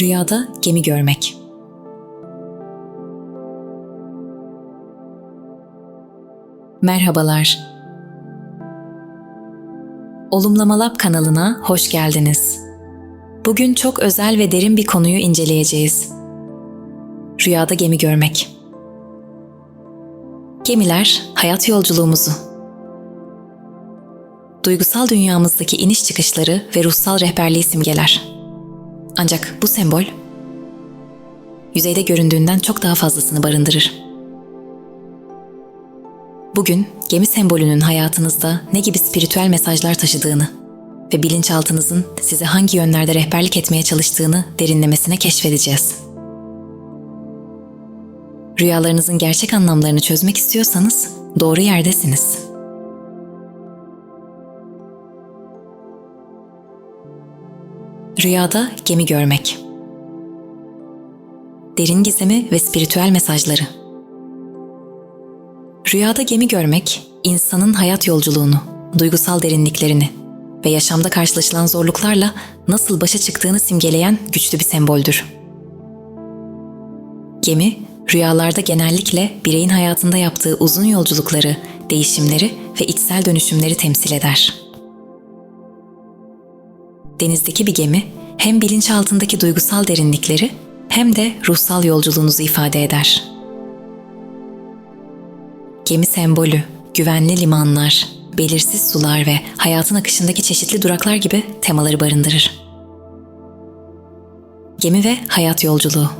Rüyada gemi görmek. Merhabalar. Olumlama Lab kanalına hoş geldiniz. Bugün çok özel ve derin bir konuyu inceleyeceğiz. Rüyada gemi görmek. Gemiler hayat yolculuğumuzu, duygusal dünyamızdaki iniş çıkışları ve ruhsal rehberliği simgeler. Ancak bu sembol yüzeyde göründüğünden çok daha fazlasını barındırır. Bugün gemi sembolünün hayatınızda ne gibi spiritüel mesajlar taşıdığını ve bilinçaltınızın size hangi yönlerde rehberlik etmeye çalıştığını derinlemesine keşfedeceğiz. Rüyalarınızın gerçek anlamlarını çözmek istiyorsanız doğru yerdesiniz. Rüyada gemi görmek. Derin gizemi ve spiritüel mesajları. Rüyada gemi görmek, insanın hayat yolculuğunu, duygusal derinliklerini ve yaşamda karşılaşılan zorluklarla nasıl başa çıktığını simgeleyen güçlü bir semboldür. Gemi, rüyalarda genellikle bireyin hayatında yaptığı uzun yolculukları, değişimleri ve içsel dönüşümleri temsil eder. Denizdeki bir gemi hem bilinçaltındaki duygusal derinlikleri hem de ruhsal yolculuğunuzu ifade eder. Gemi sembolü, güvenli limanlar, belirsiz sular ve hayatın akışındaki çeşitli duraklar gibi temaları barındırır. Gemi ve hayat yolculuğu.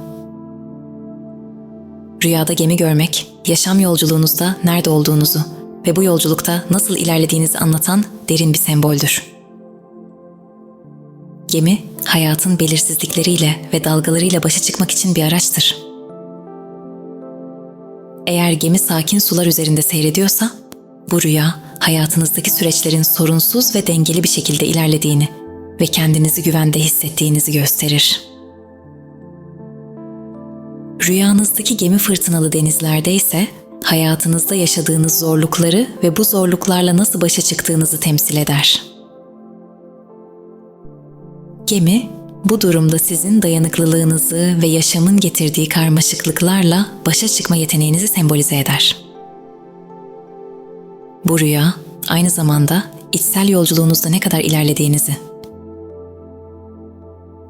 Rüyada gemi görmek, yaşam yolculuğunuzda nerede olduğunuzu ve bu yolculukta nasıl ilerlediğinizi anlatan derin bir semboldür. Gemi, hayatın belirsizlikleriyle ve dalgalarıyla başa çıkmak için bir araçtır. Eğer gemi sakin sular üzerinde seyrediyorsa, bu rüya hayatınızdaki süreçlerin sorunsuz ve dengeli bir şekilde ilerlediğini ve kendinizi güvende hissettiğinizi gösterir. Rüyanızdaki gemi fırtınalı denizlerde ise hayatınızda yaşadığınız zorlukları ve bu zorluklarla nasıl başa çıktığınızı temsil eder. Gemi, bu durumda sizin dayanıklılığınızı ve yaşamın getirdiği karmaşıklıklarla başa çıkma yeteneğinizi sembolize eder. Bu rüya, aynı zamanda içsel yolculuğunuzda ne kadar ilerlediğinizi,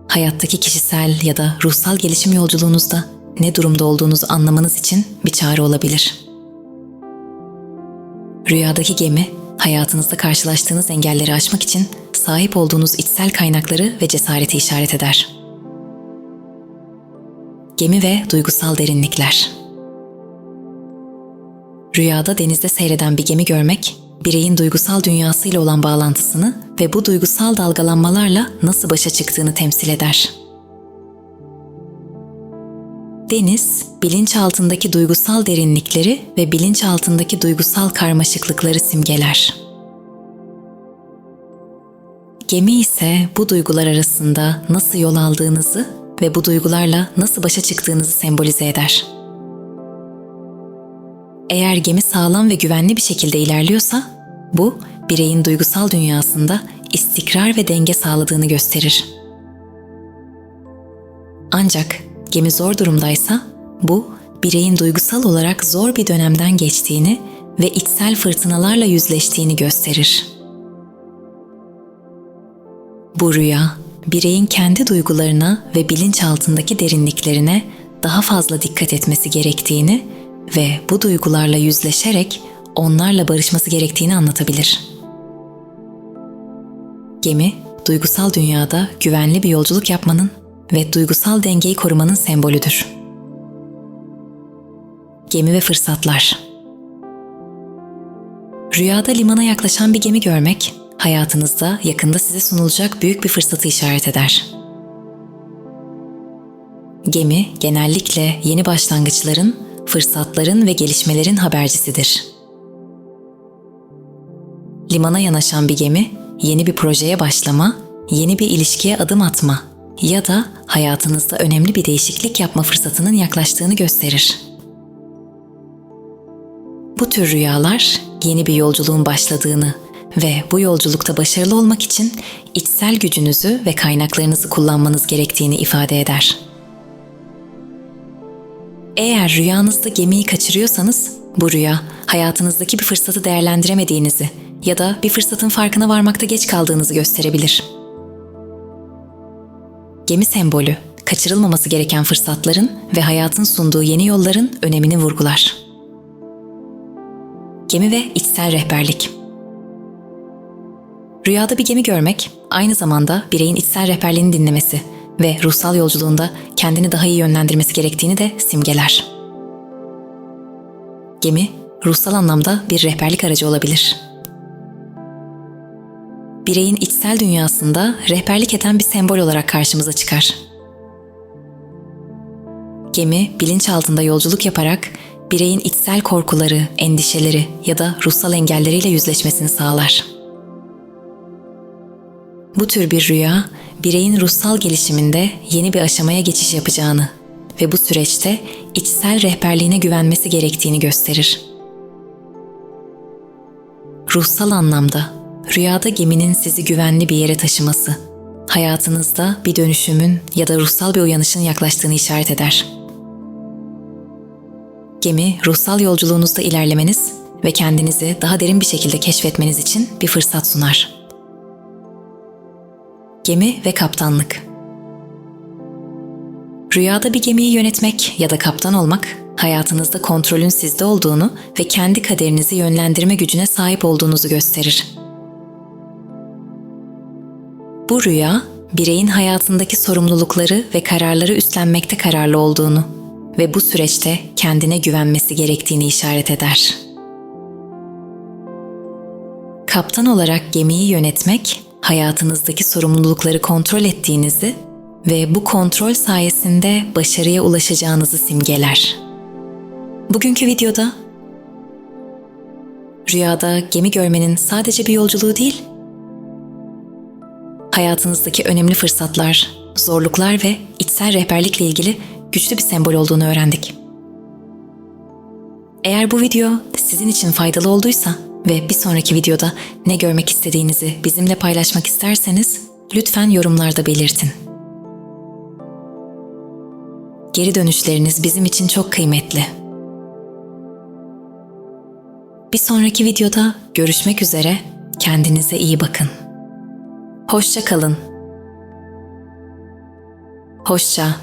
hayattaki kişisel ya da ruhsal gelişim yolculuğunuzda ne durumda olduğunuzu anlamanız için bir çağrı olabilir. Rüyadaki gemi, hayatınızda karşılaştığınız engelleri aşmak için sahip olduğunuz içsel kaynakları ve cesareti işaret eder. Gemi ve duygusal derinlikler. Rüyada denizde seyreden bir gemi görmek, bireyin duygusal dünyasıyla olan bağlantısını ve bu duygusal dalgalanmalarla nasıl başa çıktığını temsil eder. Deniz, bilinç altındaki duygusal derinlikleri ve bilinç altındaki duygusal karmaşıklıkları simgeler. Gemi ise bu duygular arasında nasıl yol aldığınızı ve bu duygularla nasıl başa çıktığınızı sembolize eder. Eğer gemi sağlam ve güvenli bir şekilde ilerliyorsa, bu bireyin duygusal dünyasında istikrar ve denge sağladığını gösterir. Ancak gemi zor durumdaysa, bu bireyin duygusal olarak zor bir dönemden geçtiğini ve içsel fırtınalarla yüzleştiğini gösterir. Bu rüya, bireyin kendi duygularına ve bilinçaltındaki derinliklerine daha fazla dikkat etmesi gerektiğini ve bu duygularla yüzleşerek onlarla barışması gerektiğini anlatabilir. Gemi, duygusal dünyada güvenli bir yolculuk yapmanın ve duygusal dengeyi korumanın sembolüdür. Gemi ve fırsatlar Rüyada limana yaklaşan bir gemi görmek, hayatınızda yakında size sunulacak büyük bir fırsatı işaret eder. Gemi genellikle yeni başlangıçların, fırsatların ve gelişmelerin habercisidir. Limana yanaşan bir gemi, yeni bir projeye başlama, yeni bir ilişkiye adım atma ya da hayatınızda önemli bir değişiklik yapma fırsatının yaklaştığını gösterir. Bu tür rüyalar yeni bir yolculuğun başladığını ve bu yolculukta başarılı olmak için içsel gücünüzü ve kaynaklarınızı kullanmanız gerektiğini ifade eder. Eğer rüyanızda gemiyi kaçırıyorsanız, bu rüya hayatınızdaki bir fırsatı değerlendiremediğinizi ya da bir fırsatın farkına varmakta geç kaldığınızı gösterebilir. Gemi sembolü, kaçırılmaması gereken fırsatların ve hayatın sunduğu yeni yolların önemini vurgular. Gemi ve içsel rehberlik. Rüyada bir gemi görmek, aynı zamanda bireyin içsel rehberliğini dinlemesi ve ruhsal yolculuğunda kendini daha iyi yönlendirmesi gerektiğini de simgeler. Gemi, ruhsal anlamda bir rehberlik aracı olabilir. Bireyin içsel dünyasında rehberlik eden bir sembol olarak karşımıza çıkar. Gemi, bilinçaltında yolculuk yaparak bireyin içsel korkuları, endişeleri ya da ruhsal engelleriyle yüzleşmesini sağlar. Bu tür bir rüya, bireyin ruhsal gelişiminde yeni bir aşamaya geçiş yapacağını ve bu süreçte içsel rehberliğine güvenmesi gerektiğini gösterir. Ruhsal anlamda rüyada geminin sizi güvenli bir yere taşıması, hayatınızda bir dönüşümün ya da ruhsal bir uyanışın yaklaştığını işaret eder. Gemi, ruhsal yolculuğunuzda ilerlemeniz ve kendinizi daha derin bir şekilde keşfetmeniz için bir fırsat sunar. Gemi ve kaptanlık. Rüyada bir gemiyi yönetmek ya da kaptan olmak, hayatınızda kontrolün sizde olduğunu ve kendi kaderinizi yönlendirme gücüne sahip olduğunuzu gösterir. Bu rüya, bireyin hayatındaki sorumlulukları ve kararları üstlenmekte kararlı olduğunu ve bu süreçte kendine güvenmesi gerektiğini işaret eder. Kaptan olarak gemiyi yönetmek, hayatınızdaki sorumlulukları kontrol ettiğinizi ve bu kontrol sayesinde başarıya ulaşacağınızı simgeler. Bugünkü videoda rüyada gemi görmenin sadece bir yolculuğu değil, hayatınızdaki önemli fırsatlar, zorluklar ve içsel rehberlikle ilgili güçlü bir sembol olduğunu öğrendik. Eğer bu video sizin için faydalı olduysa ve bir sonraki videoda ne görmek istediğinizi bizimle paylaşmak isterseniz lütfen yorumlarda belirtin. Geri dönüşleriniz bizim için çok kıymetli. Bir sonraki videoda görüşmek üzere. Kendinize iyi bakın. Hoşça kalın. Hoşça